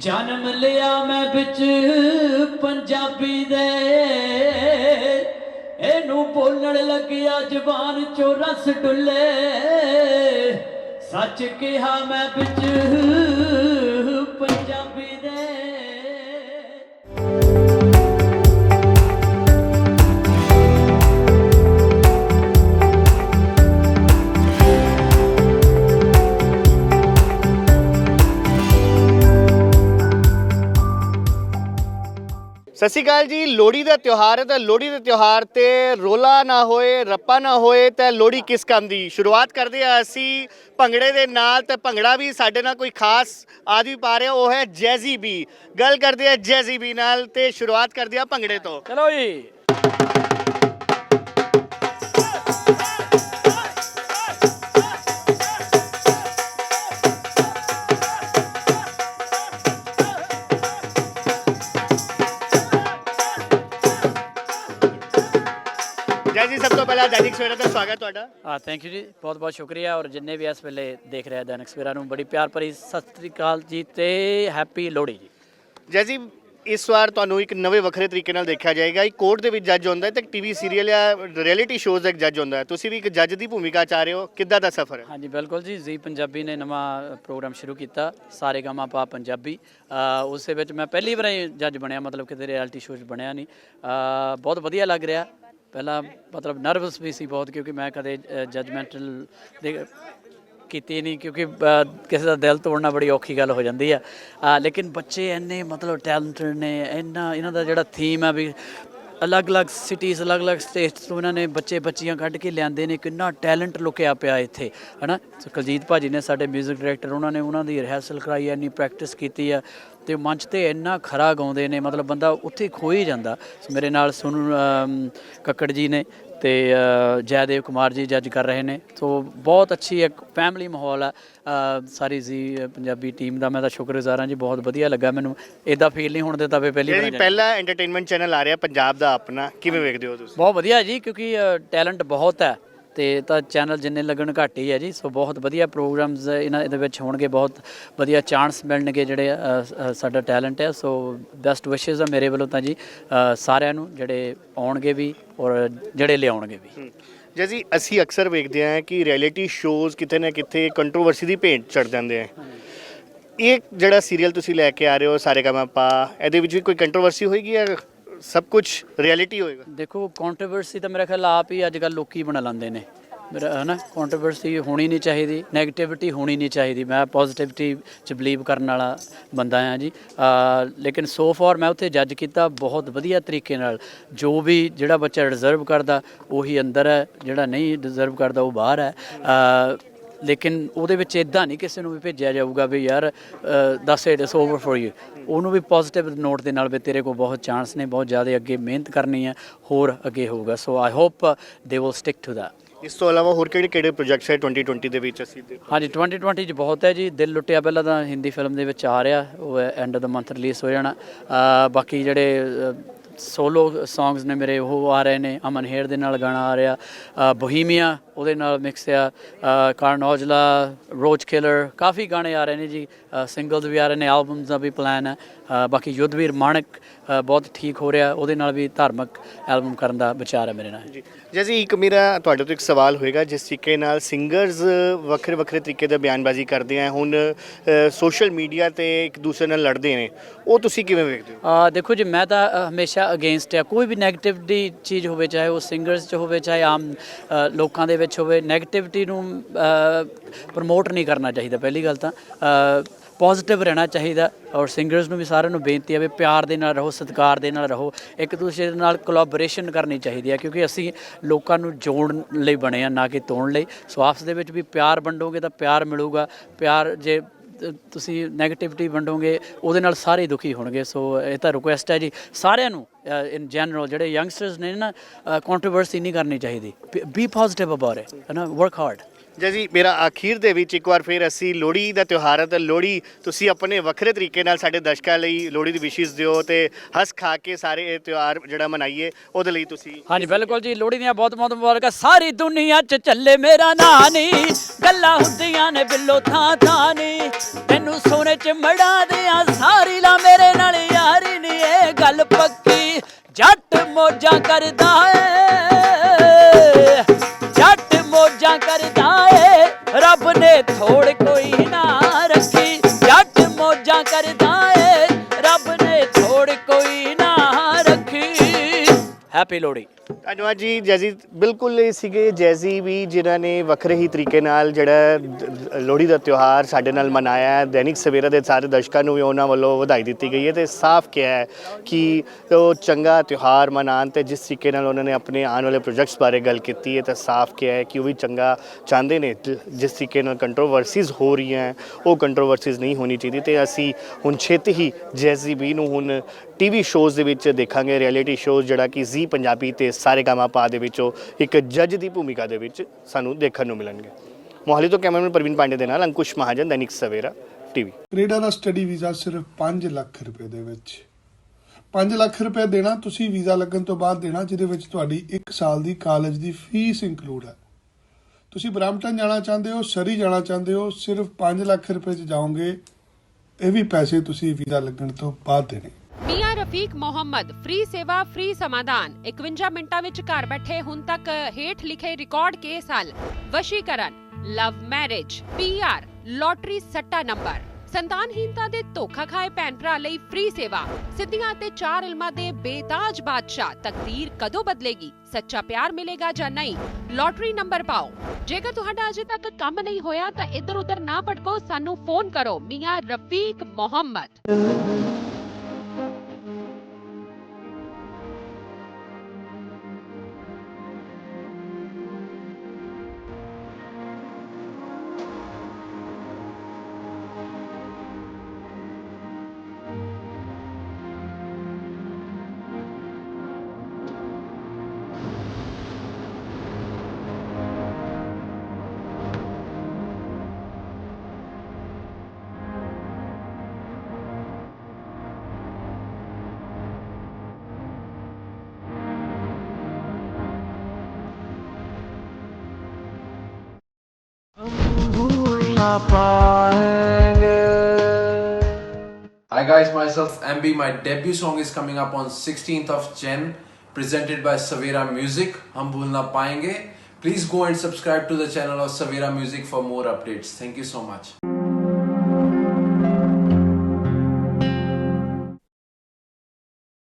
ਜਨਮ ਲਿਆ ਮੈਂ ਵਿੱਚ ਪੰਜਾਬੀ ਦੇ। ਇਹਨੂੰ ਬੋਲਣ ਲੱਗਿਆ ਜ਼ਬਾਨ ਚੋਂ ਰਸ ਡੁੱਲੇ। ਸੱਚ ਕਿਹਾ ਮੈਂ ਵਿੱਚ ਸਤਿ ਸ਼੍ਰੀ ਅਕਾਲ ਜੀ, ਲੋਹੜੀ ਦਾ ਤਿਉਹਾਰ ਹੈ ਤਾਂ ਲੋਹੜੀ ਦੇ ਤਿਉਹਾਰ ਤੇ ਰੋਲਾ ਨਾ ਹੋਏ, ਰੱਪਾ ਨਾ ਹੋਏ ਤਾਂ ਲੋਹੜੀ ਕਿਸ ਕੰਮ ਦੀ? ਸ਼ੁਰੂਆਤ ਕਰਦੇ ਆ ਅਸੀਂ ਭੰਗੜੇ ਦੇ ਨਾਲ ਤੇ ਭੰਗੜਾ ਵੀ ਸਾਡੇ ਨਾਲ ਕੋਈ ਖਾਸ ਆਦਮੀ ਪਾ ਰਿਹਾ, ਉਹ ਹੈ ਜੈਜ਼ੀ ਬੀ। ਗੱਲ ਕਰਦੇ ਆ ਜੈਜ਼ੀ ਬੀ ਨਾਲ ਤੇ ਸ਼ੁਰੂਆਤ ਕਰਦੇ ਆ ਭੰਗੜੇ ਤੋਂ। ਚਲੋ ਜੀ। ਜੈਜ਼ੀ ਸਭ ਤੋਂ ਪਹਿਲਾਂ ਦੈਨਿਕ ਸਵੇਰਾ ਦਾ ਸਵਾਗਤ ਤੁਹਾਡਾ। ਆ ਥੈਂਕ ਯੂ ਜੀ। ਬਹੁਤ ਬਹੁਤ ਸ਼ੁਕਰੀਆ ਔਰ ਜਿੰਨੇ ਵੀ ਇਸ ਵੇਲੇ ਦੇਖ ਰਹੇ ਦੈਨਿਕ ਸਵੇਰਾ ਨੂੰ ਬੜੀ ਪਿਆਰ ਭਰੀ ਸਤਿ ਸ੍ਰੀ ਅਕਾਲ ਜੀ ਤੇ ਹੈਪੀ ਲੋਹੜੀ ਜੀ। ਜੈਜ਼ੀ ਇਸ ਵਾਰ ਤੁਹਾਨੂੰ ਇੱਕ ਨਵੇਂ ਵੱਖਰੇ ਤਰੀਕੇ ਨਾਲ ਦੇਖਿਆ ਜਾਏਗਾ। ਇੱਕ ਕੋਰਟ ਦੇ ਵਿੱਚ ਜੱਜ ਹੁੰਦਾ ਹੈ ਤੇ ਟੀਵੀ ਸੀਰੀਅਲ ਜਾਂ ਰਿਐਲਿਟੀ ਸ਼ੋਜ਼ ਦਾ ਇੱਕ ਜੱਜ ਹੁੰਦਾ ਹੈ। ਤੁਸੀਂ ਵੀ ਇੱਕ ਜੱਜ ਦੀ ਭੂਮਿਕਾ ਚ ਆ ਰਹੇ ਹੋ। ਕਿੱਦਾਂ ਦਾ ਸਫ਼ਰ ਹੈ? ਹਾਂਜੀ ਬਿਲਕੁਲ ਜੀ। ਜੀ ਪੰਜਾਬੀ ਨੇ ਨਵਾਂ ਪ੍ਰੋਗਰਾਮ ਸ਼ੁਰੂ ਕੀਤਾ। ਸਾਰੇ ਗਾਮਾ ਪਾ ਪੰਜਾਬੀ। ਉਸ ਦੇ ਵਿੱਚ ਮੈਂ ਪਹਿਲੀ ਵਾਰ ਜੱਜ ਬਣਿਆ। ਮਤਲਬ ਕਿਤੇ ਰਿਐਲਿਟੀ 'ਚ ਬਣਿਆ ਨਹੀਂ। ਬਹੁਤ ਵਧੀਆ ਲੱਗ ਰਿਹਾ। ਪਹਿਲਾਂ ਮਤਲਬ ਨਰਵਸ ਵੀ ਸੀ ਬਹੁਤ ਕਿਉਂਕਿ ਮੈਂ ਕਦੇ ਜਜਮੈਂਟਲ ਦੇ ਕੀਤੀ ਨਹੀਂ ਕਿਉਂਕਿ ਕਿਸੇ ਦਾ ਦਿਲ ਤੋੜਨਾ ਬੜੀ ਔਖੀ ਗੱਲ ਹੋ ਜਾਂਦੀ ਆ। ਲੇਕਿਨ ਬੱਚੇ ਇੰਨੇ ਮਤਲਬ ਟੈਲੈਂਟਡ ਨੇ, ਇੰਨਾ, ਇਹਨਾਂ ਦਾ ਜਿਹੜਾ ਥੀਮ ਆ ਵੀ ਅਲੱਗ-ਅਲੱਗ ਸਿਟੀਜ਼ ਅਲੱਗ-ਅਲੱਗ ਸਟੇਟਸ ਤੋਂ ਇਹਨਾਂ ਨੇ ਬੱਚੇ ਬੱਚੀਆਂ ਕੱਢ ਕੇ ਲਿਆਂਦੇ ਨੇ, ਕਿੰਨਾ ਟੈਲੈਂਟ ਲੁਕਿਆ ਪਿਆ ਇੱਥੇ, ਹਨਾ? ਸੋ ਕੁਲਜੀਤ ਭਾਜੀ ਨੇ ਸਾਡੇ 뮤직 ਡਾਇਰੈਕਟਰ ਉਹਨਾਂ ਨੇ ਉਹਨਾਂ ਦੀ ਰਿਹਰਸਲ ਕਰਾਈ ਹੈ ਇੰਨੀ ਪ੍ਰੈਕਟਿਸ ਕੀਤੀ ਆ, ਤੇ ਮੰਚ ਤੇ ਇੰਨਾ ਖਰਾ ਗਾਉਂਦੇ ਨੇ, ਮਤਲਬ ਬੰਦਾ ਉੱਥੇ ਖੋ ਹੀ ਜਾਂਦਾ। ਮੇਰੇ ਨਾਲ ਸੁਣ ਕੱਕੜ ਜੀ ਨੇ ਤੇ ਜੈਦੇਵ ਕੁਮਾਰ ਜੀ ਜੱਜ ਕਰ ਰਹੇ ਨੇ। ਸੋ ਬਹੁਤ ਅੱਛੀ ਇੱਕ ਫੈਮਿਲੀ ਮਾਹੌਲ ਆ। ਸਾਰੀ ਜੀ ਪੰਜਾਬੀ ਟੀਮ ਦਾ ਮੈਂ ਤਾਂ ਸ਼ੁਕਰਗੁਜ਼ਾਰ ਹਾਂ ਜੀ ਬਹੁਤ ਵਧੀਆ ਲੱਗਾ ਮੈਨੂੰ। ਇਦਾਂ ਫੀਲ ਨਹੀਂ ਹੋਣ ਦਿੱਤਾ ਵੀ ਪਹਿਲੀ ਵਾਰ ਜਿਹੜੀ ਪਹਿਲਾ ਐਂਟਰਟੇਨਮੈਂਟ ਚੈਨਲ ਆ ਰਿਹਾ ਪੰਜਾਬ ਦਾ ਆਪਣਾ। ਕਿਵੇਂ ਵੇਖਦੇ ਹੋ ਤੁਸੀਂ? ਬਹੁਤ ਵਧੀਆ ਜੀ ਕਿਉਂਕਿ ਟੈਲੈਂਟ ਬਹੁਤ ਹੈ। ਤੇ ਤਾਂ ਚੈਨਲ ਜਿੰਨੇ ਲੱਗਣ ਘੱਟ ਹੀ ਹੈ ਜੀ, ਸੋ ਬਹੁਤ ਵਧੀਆ ਪ੍ਰੋਗਰਾਮਸ ਇਹਨਾਂ ਇਹਦੇ ਵਿੱਚ ਹੋਣਗੇ, ਬਹੁਤ ਵਧੀਆ ਚਾਂਸ ਮਿਲਣਗੇ ਜਿਹੜੇ ਸਾਡਾ ਟੈਲੈਂਟ ਹੈ, ਸੋ ਬੈਸਟ ਵਿਸ਼ੇਸ ਆ ਮੇਰੇ ਵੱਲੋਂ ਤਾਂ ਜੀ ਸਾਰਿਆਂ ਨੂੰ ਜਿਹੜੇ ਆਉਣਗੇ ਵੀ ਔਰ ਜਿਹੜੇ ਲਿਆਉਣਗੇ ਵੀ। ਜੀ ਅਸੀਂ ਅਕਸਰ ਵੇਖਦੇ ਹਾਂ ਕਿ ਰਿਐਲਿਟੀ ਸ਼ੋਜ਼ ਕਿਤੇ ਨਾ ਕਿਤੇ ਕੰਟਰੋਵਰਸੀ ਦੀ ਭੇਂਟ ਚੜ ਜਾਂਦੇ ਆ। ਇਹ ਜਿਹੜਾ ਸੀਰੀਅਲ ਤੁਸੀਂ ਲੈ ਕੇ ਆ ਰਹੇ ਹੋ, ਸਾਰੇ ਕੰਮ ਪਾ ਇਹਦੇ ਵਿੱਚ ਵੀ ਕੋਈ ਕੰਟਰੋਵਰਸੀ ਹੋਏਗੀ ਜਾਂ ਸਭ ਕੁਝ ਰਿਐਲਿਟੀ ਹੋਏਗਾ। ਦੇਖੋ ਕੰਟਰੋਵਰਸੀ ਤਾਂ ਮੇਰਾ ਖਿਆਲ ਆਪ ਹੀ ਅੱਜ ਕੱਲ ਲੋਕੀ ਬਣਾ ਲੈਂਦੇ ਨੇ। ਮੇਰਾ ਹੈ ਨਾ ਕੰਟਰੋਵਰਸੀ ਹੋਣੀ ਨਹੀਂ ਚਾਹੀਦੀ 네ਗੇਟਿਵਿਟੀ ਹੋਣੀ ਨਹੀਂ ਚਾਹੀਦੀ। ਮੈਂ ਪੋਜ਼ਿਟਿਵਿਟੀ ਚ ਬਲੀਵ ਕਰਨ ਵਾਲਾ ਬੰਦਾ ਆ ਜੀ। ਲੇਕਿਨ ਸੋ ਫਾਰ ਮੈਂ ਉੱਥੇ ਜੱਜ ਕੀਤਾ ਬਹੁਤ ਵਧੀਆ ਤਰੀਕੇ ਨਾਲ। ਜੋ ਵੀ ਜਿਹੜਾ ਬੱਚਾ ਡਿਜ਼ਰਵ ਕਰਦਾ, ਉਹੀ ਅੰਦਰ ਹੈ, ਜਿਹੜਾ ਨਹੀਂ ਡਿਜ਼ਰਵ ਕਰਦਾ, ਉਹ ਬਾਹਰ ਹੈ। ਲੇਕਿਨ ਉਹਦੇ ਵਿੱਚ ਇਦਾਂ ਨਹੀਂ ਕਿਸੇ ਨੂੰ ਵੀ ਭੇਜਿਆ ਜਾਊਗਾ ਵੀ ਯਾਰ ਦਸ it is over for you ਉਹਨੂੰ ਵੀ ਪੋਜ਼ਿਟਿਵ ਨੋਟ ਦੇ ਨਾਲ ਵੀ ਤੇਰੇ ਕੋਲ ਬਹੁਤ ਚਾਂਸ ਨੇ ਬਹੁਤ ਜ਼ਿਆਦਾ ਅੱਗੇ ਮਿਹਨਤ ਕਰਨੀ ਹੈ ਹੋਰ ਅੱਗੇ ਹੋਊਗਾ। So I hope they will stick to that ਇਸ ਤੋਂ ਇਲਾਵਾ ਹੋਰ ਕਿਹੜੇ ਕਿਹੜੇ ਪ੍ਰੋਜੈਕਟਸ ਹੈ 2020 ਦੇ ਵਿੱਚ ਅਸੀਂ ਦੇ ਹਾਂਜੀ 2020 ਚ ਬਹੁਤ ਹੈ ਜੀ। ਦਿਲ ਲੁੱਟਿਆ ਪਹਿਲਾਂ ਤਾਂ ਹਿੰਦੀ ਫਿਲਮ ਦੇ ਵਿੱਚ ਆ ਰਿਹਾ ਉਹ end of the month release ਹੋ ਜਾਣਾ। ਬਾਕੀ ਜਿਹੜੇ ਸੋਲੋ ਸੌਂਗਸ ਨੇ ਮੇਰੇ ਉਹ ਆ ਰਹੇ ਨੇ। ਅਮਨ ਹੇਰ ਦੇ ਨਾਲ ਗਾਣਾ ਆ ਰਿਹਾ। ਬੋਹੀਮੀਆ ਉਹਦੇ ਨਾਲ ਮਿਕਸ ਆ ਕਾਰਨ ਔਜਲਾ ਰੋਜ਼ ਕਿਲਰ ਕਾਫੀ ਗਾਣੇ ਆ ਰਹੇ ਨੇ ਜੀ ਸਿੰਗਲਸ ਵੀ ਆ ਰਹੇ ਨੇ ਐਲਬਮਸ ਦਾ ਵੀ ਪਲਾਨ ਹੈ। ਬਾਕੀ ਯੁੱਧਵੀਰ ਮਾਨਕ ਬਹੁਤ ਠੀਕ ਹੋ ਰਿਹਾ ਉਹਦੇ ਨਾਲ ਵੀ ਧਾਰਮਿਕ ਐਲਬਮ ਕਰਨ ਦਾ ਵਿਚਾਰ ਹੈ ਮੇਰੇ ਨਾਲ। ਜੀ। ਜੈਸੀ ਇੱਕ ਮੇਰਾ ਤੁਹਾਡੇ ਤੋਂ ਇੱਕ ਸਵਾਲ ਹੋਏਗਾ ਜਿਸ ਤਰੀਕੇ ਨਾਲ ਸਿੰਗਰਸ ਵੱਖਰੇ ਵੱਖਰੇ ਤਰੀਕੇ ਦਾ ਬਿਆਨਬਾਜ਼ੀ ਕਰਦੇ ਆ ਹੁਣ ਸੋਸ਼ਲ ਮੀਡੀਆ ਤੇ ਇੱਕ ਦੂਸਰੇ ਨਾਲ ਲੜਦੇ ਨੇ ਉਹ ਤੁਸੀਂ ਕਿਵੇਂ ਵੇਖਦੇ ਹੋ? ਆ ਦੇਖੋ ਜੀ ਮੈਂ ਤਾਂ ਹਮੇਸ਼ਾ ਅਗੇਂਸਟ ਹੈ ਕੋਈ ਵੀ 네ਗੇਟਿਵਿਟੀ ਚੀਜ਼ ਹੋਵੇ ਚਾਹੇ ਉਹ ਸਿੰਗਰਸ 'ਚ ਹੋਵੇ ਚਾਹੇ ਆਮ ਲੋਕਾਂ ਦੇ ਵਿੱਚ ਹੋਵੇ 네ਗੇਟਿਵਿਟੀ ਨੂੰ ਪ੍ਰਮੋਟ ਨਹੀਂ ਕਰਨਾ ਚਾਹੀਦਾ, ਪਹਿਲੀ ਗੱਲ ਤਾਂ ਪੋਜ਼ਿਟਿਵ ਰਹਿਣਾ ਚਾਹੀਦਾ ਔਰ ਸਿੰਗਰਸ ਨੂੰ ਵੀ ਸਾਰਿਆਂ ਨੂੰ ਬੇਨਤੀ ਹੈ ਵੀ ਪਿਆਰ ਦੇ ਨਾਲ ਰਹੋ, ਸਤਿਕਾਰ ਦੇ ਨਾਲ ਰਹੋ, ਇੱਕ ਦੂਸਰੇ ਦੇ ਨਾਲ ਕੋਲੈਬੋਰੇਸ਼ਨ ਕਰਨੀ ਚਾਹੀਦੀ ਹੈ, ਕਿਉਂਕਿ ਅਸੀਂ ਲੋਕਾਂ ਨੂੰ ਜੋੜਨ ਲਈ ਬਣੇ ਆ ਨਾ ਕਿ ਤੋੜਨ ਲਈ। ਸੋ ਆਪਸ ਦੇ ਵਿੱਚ ਵੀ ਪਿਆਰ ਵੰਡੋਗੇ ਤਾਂ ਪਿਆਰ ਮਿਲੂਗਾ, ਪਿਆਰ ਜੇ ਤੁਸੀਂ 네ਗੇਟਿਵਿਟੀ ਵੰਡੋਗੇ, ਉਹਦੇ ਨਾਲ ਸਾਰੇ ਦੁਖੀ ਹੋਣਗੇ। ਸੋ ਇਹ ਤਾਂ ਰਿਕੁਐਸਟ ਹੈ ਜੀ। ਸਾਰਿਆਂ ਨੂੰ ਇਨ ਜਨਰਲ ਜਿਹੜੇ ਯੰਗਸਟਰਸ ਨੇ ਨਾ ਕੰਟਰੋਵਰਸੀ ਨਹੀਂ ਕਰਨੀ ਚਾਹੀਦੀ। ਬੀ ਪੋਜ਼ਿਟਿਵ ਅਬਾਊਟ ਇਟ ਹੈ ਨਾ? ਵਰਕ ਹਾਰਡ ਜੀ ਮੇਰਾ ਆਖੀਰ ਦੇ ਵਿੱਚ ਇੱਕ ਵਾਰ ਫਿਰ ਅਸੀਂ ਲੋਹੜੀ ਦਾ ਤਿਉਹਾਰ ਹੈ ਤੇ ਲੋਹੜੀ ਤੁਸੀਂ ਆਪਣੇ ਵੱਖਰੇ ਤਰੀਕੇ ਨਾਲ ਸਾਡੇ ਦਰਸ਼ਕਾਂ ਲਈ ਲੋਹੜੀ ਦੀ ਵਿਸ਼ੇਸ਼ ਦਿਓ ਤੇ ਹੱਸ ਖਾ ਕੇ ਸਾਰੇ ਇਹ ਤਿਉਹਾਰ ਜਿਹੜਾ ਮਨਾਈਏ, ਉਹਦੇ ਲਈ ਤੁਸੀਂ ਹਾਂਜੀ, ਬਿਲਕੁਲ ਜੀ, ਲੋਹੜੀ ਦੀਆਂ ਬਹੁਤ ਬਹੁਤ ਮੁਬਾਰਕਾਂ। ਸਾਰੀ ਦੁਨੀਆ 'ਚ ਚੱਲੇ ਮੇਰਾ ਨਾਂ ਨੀ ਗੱਲਾਂ ਹੁੰਦੀਆਂ ਨੇ ਬਿੱਲੋ ਥਾਂ ਥਾਂ ਨੀ। ਤੈਨੂੰ ਸੋਨੇ 'ਚ ਮੜਾ ਦਿਆਂ, ਸਾਰੀ ਲਾ ਮੇਰੇ ਨਾਲ ਯਾਰੀ ਨੀ। ਇਹ ਗੱਲ ਪੱਕੀ, ਜੱਟ ਮੋਜਾਂ ਕਰਦਾ ਏ। ਹੈਪੀ ਲੋਹੜੀ। ਧੰਨਵਾਦ ਜੀ, ਜੈਜ਼ੀ ਬਿਲਕੁਲ ਇਹ ਸੀਗੇ ਜੈਜ਼ੀ ਵੀ ਜਿਨ੍ਹਾਂ ਨੇ ਵੱਖਰੇ ਹੀ ਤਰੀਕੇ ਨਾਲ ਜਿਹੜਾ ਲੋਹੜੀ ਦਾ ਤਿਉਹਾਰ ਸਾਡੇ ਨਾਲ ਮਨਾਇਆ ਹੈ। ਦੈਨਿਕ ਸਵੇਰਾ ਦੇ ਸਾਰੇ ਦਰਸ਼ਕਾਂ ਨੂੰ ਵੀ ਉਹਨਾਂ ਵੱਲੋਂ ਵਧਾਈ ਦਿੱਤੀ ਗਈ ਹੈ ਤੇ ਸਾਫ਼ ਕਿਹਾ ਹੈ ਕਿ ਉਹ ਚੰਗਾ ਤਿਉਹਾਰ ਮਨਾਉਣ ਤੇ ਜਿਸ ਤਰੀਕੇ ਨਾਲ ਉਹਨਾਂ ਨੇ ਆਪਣੇ ਆਉਣ ਵਾਲੇ ਪ੍ਰੋਜੈਕਟਸ ਬਾਰੇ ਗੱਲ ਕੀਤੀ ਹੈ ਤਾਂ ਸਾਫ਼ ਕਿਹਾ ਹੈ ਕਿ ਉਹ ਵੀ ਚੰਗਾ ਚਾਹੁੰਦੇ ਨੇ। ਜਿਸ ਤਰੀਕੇ ਨਾਲ ਕੰਟਰੋਵਰਸੀਜ਼ ਹੋ ਰਹੀਆਂ ਉਹ ਕੰਟਰੋਵਰਸੀਜ਼ ਨਹੀਂ ਹੋਣੀ ਚਾਹੀਦੀ ਤੇ ਅਸੀਂ ਹੁਣ ਛੇਤੀ ਹੀ ਜੈਜ਼ੀ ਬੀ ਨੂੰ ਹੁਣ ਟੀਵੀ ਸ਼ੋਜ਼ ਦੇ ਵਿੱਚ ਦੇਖਾਂਗੇ ਰਿਐਲਿਟੀ ਸ਼ੋਜ਼ ਜਿਹੜਾ ਕਿ ਜ਼ੀ ਪੰਜਾਬੀ ਤੇ ਸਾਰੇ ਗਾਮਾ ਦੇ ਵਿੱਚੋਂ ਇੱਕ ਜੱਜ ਦੀ ਭੂਮਿਕਾ ਦੇ ਵਿੱਚ ਸਾਨੂੰ ਦੇਖਣ ਨੂੰ ਮਿਲਣਗੇ। ਮੋਹਾਲੀ ਤੋਂ ਕੈਮਰਾਮੈਨ ਪ੍ਰਵੀਨ ਪਾਂਡੇ ਦੇ ਨਾਲ ਅੰਕੁਸ਼ ਮਹਾਜਨ, ਦੈਨਿਕ ਸਵੇਰਾ, ਟੀਵੀ। ਕੈਨੇਡਾ ਦਾ ਸਟੱਡੀ ਵੀਜ਼ਾ ਸਿਰਫ 5 ਲੱਖ ਰੁਪਏ ਦੇ ਵਿੱਚ। 5 ਲੱਖ ਰੁਪਏ ਦੇਣਾ, ਤੁਸੀਂ ਵੀਜ਼ਾ ਲੱਗਣ ਤੋਂ ਬਾਅਦ ਦੇਣਾ, ਜਿਹਦੇ ਵਿੱਚ ਤੁਹਾਡੀ 1 ਸਾਲ ਦੀ ਕਾਲਜ ਦੀ ਫੀਸ ਇੰਕਲੂਡ ਹੈ। ਤੁਸੀਂ ਬ੍ਰੈਂਪਟਨ ਜਾਣਾ ਚਾਹੁੰਦੇ ਹੋ, ਸਰੀ ਜਾਣਾ ਚਾਹੁੰਦੇ ਹੋ, ਸਿਰਫ 5 ਲੱਖ ਰੁਪਏ ਚ ਜਾਓਗੇ, ਇਹ ਵੀ ਪੈਸੇ ਤੁਸੀਂ ਵੀਜ਼ਾ ਲੱਗਣ ਤੋਂ ਬਾਅਦ ਦੇਣੇ। ਰਫੀਕ ਮੁਹੰਮਦ, ਫ੍ਰੀ ਸੇਵਾ, ਫ੍ਰੀ ਸਮਾਧਾਨ। 51 ਮਿੰਟਾਂ ਵਿੱਚ ਘਰ ਬੈਠੇ ਹੁਣ ਤੱਕ ਹੇਠ ਲਿਖੇ ਰਿਕਾਰਡ ਕੇਸ ਹੱਲ। ਵਸ਼ੀਕਰਨ, ਲਵ ਮੈਰਿਜ ਪੀਆਰ ਲੋਟਰੀ ਸੱਟਾ ਨੰਬਰ। ਸੰਤਾਨਹੀਨਤਾ ਦੇ ਧੋਖਾ ਖਾਏ ਭੈਣ ਭਰਾ ਲਈ ਫ੍ਰੀ ਸੇਵਾ। ਸਿੱਧੀਆਂ ਤੇ ਚਾਰ ਇਲਮਾਂ ਦੇ ਬੇਤਾਜ ਬਾਦਸ਼ਾਹ। ਤਕਦੀਰ ਕਦੋਂ ਬਦਲੇਗੀ? ਸੱਚਾ ਪਿਆਰ ਮਿਲੇਗਾ ਜਾਂ ਨਹੀਂ? ਲੋਟਰੀ ਨੰਬਰ ਪਾਓ। ਜੇਕਰ ਤੁਹਾਡਾ ਅਜੇ ਤੱਕ ਕੰਮ ਨਹੀਂ ਹੋਇਆ ਤਾਂ ਇੱਧਰ ਉੱਧਰ ਨਾ ਭਟਕੋ। ਸਾਨੂੰ ਫੋਨ ਕਰੋ। ਮੀਆਂ Rafiq Muhammad. Hi guys, myself MB. My debut song is coming up on 16th of Jan, presented by Savera Music. हम भूल ना पाएंगे. Please go and subscribe to the channel of Savera Music for more updates. Thank you so much.